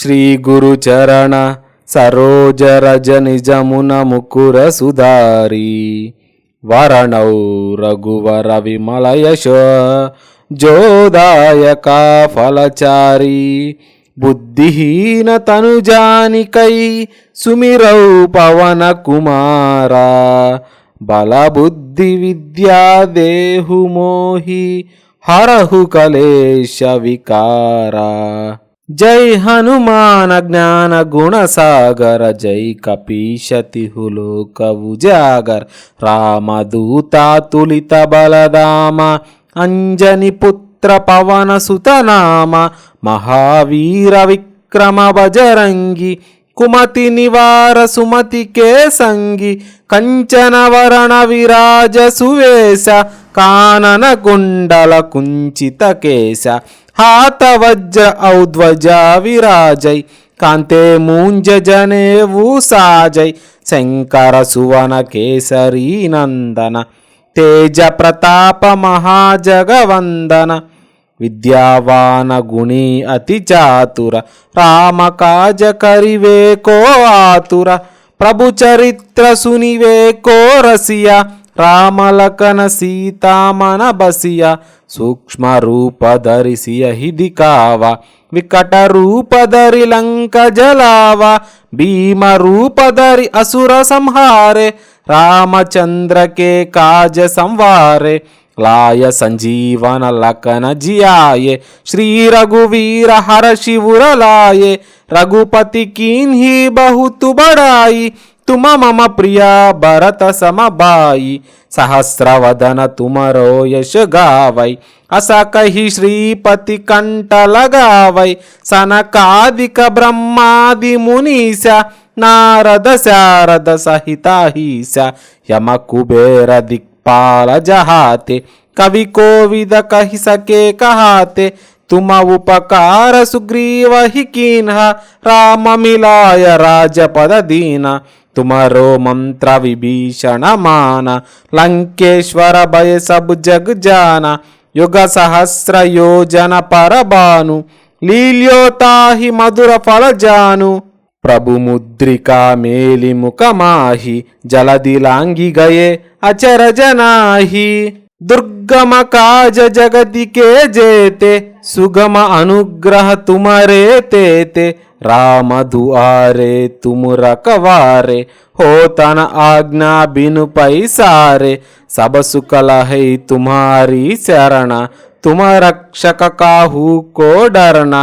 శ్రీ గురు చరణ సరోజ రజ నిజమున ముకుర సుధారి వరణౌ రఘువర విమల యశ జోదాయక ఫలచారి బుద్ధిహీన తనుజానికై సుమిరౌ పవన కుమార బలబుద్ధి విద్యా దేహు మోహి హరహు కలేశ వికారా. జై హనుమాన జ్ఞాన గుణ సాగర జై కపీశతిహులోక ఉజాగర్ రామదూతాతులిత బలదామ అంజని పుత్ర పవన సుతనామ మహావీర విక్రమ బజరంగి కుమతి నివార సుమతి కేసంగి కంచనవరణ విరాజ సువేశ కానన కుండల కుంచిత కేశ హాత వజ్ర ఔధ్వజ విరాజై కాంతే మూంజ జనేవు సాజై శంకర సువన కేసరీ నందన తేజ ప్రతాప మహాజగవందన విద్యావాన గుణి అతి చాతుర రామ కాజ కరివే కో ఆతుర ప్రభు చరిత్ర సునివే కో రసియ రామలకన సీతామన బసియ సూక్ష్మ రూపధరిసియ హిదికావ వికట రూపధరి లంక జలావ భీమ రూపధరి అసుర సంహారే రామచంద్రకే కాజ సంవారే లాయ సంజీవన లకన జియాయే శ్రీ రఘువీర హర శివురలాయే రఘుపతి కీన్హి బహుతు బడాయి ತುಮ ಮಮ ಪ್ರಿಯ ಭರತ ಸಮಬಾಯಿ ಸಹಸ್ರವದನ ತುಮರೋ ಯಶ ಗಾವೈ ಅಸ ಕಹಿ ಶ್ರೀಪತಿ ಕಂಠಲ ಗಾವೈ ಸನಕಾದಿಕ ಬ್ರಹ್ಮಾದಿ ಮುನೀಸ ನಾರದ ಶಾರದ ಸಹಿತಾಹೀಸ ಯಮ ಕುಬೇರ ದಿಕ್ಪಾಲ ಜಹಾತೆ ಕವಿ ಕೋವಿದ ಕಹಿ ಸಕೆ ಕಹಾತೆ ತುಮ ಉಪಕಾರ ಸುಗ್ರೀವ ಹಿ ಕೀನ್ಹ ರಾಮ ಮಿಲಾಯ ರಾಜಪದ ದೀನ ತುಮರೋ ಮಂತ್ರ ವಿಭೀಷಣ ಮಾನ ಲಂಕೇಶ್ವರ ಭಯ ಸಬ್ ಜಗ್ ಜಾನ ಯುಗ ಸಹಸ್ರ ಯೋಜನ ಪರಬಾನು ಲೀಲ್ಯೋತಾಹಿ ಮಧುರ ಫಲ ಜಾನು ಪ್ರಭು ಮುದ್ರಿಕಾ ಮೇಲಿ ಮುಖ ಮಾಹಿ ಜಲದಿ ಲಾಂಗಿ ಗಯೆ ಅಚರ ಜನಾಹಿ దుర్గమ కాజ జగదికే జేతే సుగమ అనుగ్రహ తుమరే తేతే రామ దుఆరే తుము రకవారే హో తన ఆజ్ఞా బిను పైసారే సబసు కలహై తుమారి శరణ తుమ రక్షక కాహు కోడరణ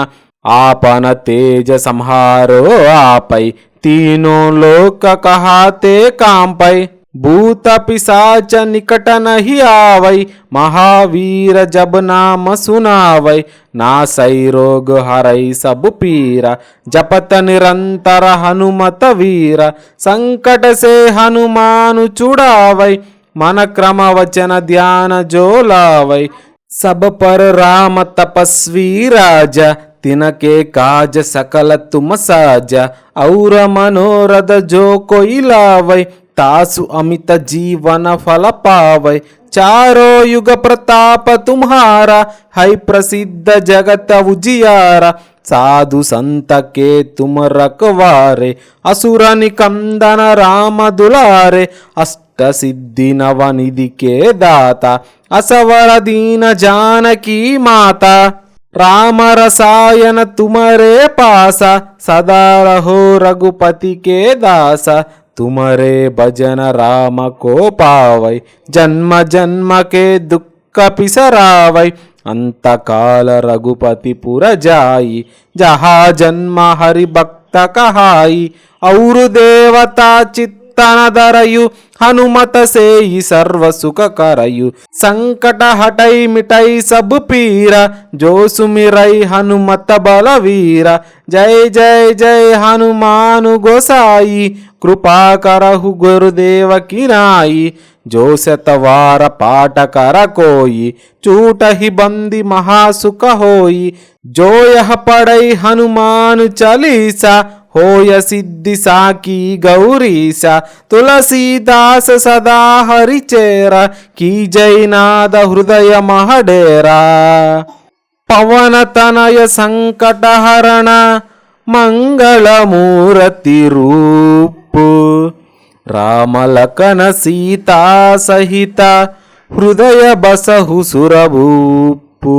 ఆపన తేజ సంహారో ఆపై తీనో లోక కహాతే కాంపై. भूत पिशाच निकट नहीं आवै महावीर जब नाम सुनावै नासै रोग हरै सब पीरा जपत निरंतर हनुमत वीर संकट से हनुमान छुड़ावै मन क्रम वचन ध्यान जो लावै सब पर राम तपस्वी राजा तिनके काज सकल तुम साजा और मनोरथ जो कोई लावै तासु अमित जीवन फल पावै चारो युग प्रताप तुम्हारा है प्रसिद्ध जगत उजियारा साधु संत के तुम रखवारे असुर निकंदन राम दुलारे अष्ट सिद्धि नव निधि के दाता असवर दीन जानकी माता राम रसायन तुम्हारे पासा सदा रहो रघुपति के दासा तुम्हारे भजन राम को पावै जन्म जन्म के दुख पिसरावै अंत काल रघुपति पुर जाई जहाँ जन्म हरि भक्त कहाई और ತನದರಯು ಹನುಮತ ಸೇಯಿ ಸರ್ವ ಸುಖ ಕರಯು ಸಂಕಟ ಹಟೈ ಮಿಟೈ ಸಬ್ ಪೀರ ಜೋಸುಮಿರೈ ಹನುಮತ ಬಲವೀರ ಜೈ ಜೈ ಜೈ ಹನುಮಾನು ಗೋಸಾಯಿ ಕೃಪಾ ಕರಹು ಗುರುದೇವ ಕಿನಾಯಿ జోశతవార పాటకర కోయి చూటహి బంది మహాసుఖ హోయి జోయ పడై హనుమాను చలీస होय सिद्धि साकी गौरीशा तुलसीदास सदा हरिचेरा की जयनाद हृदय महडेरा पवनतनय सङ्कटहरण मङ्गलमूरतिरूप रामलकन सीता सहित हृदय बसहु सुरभूपु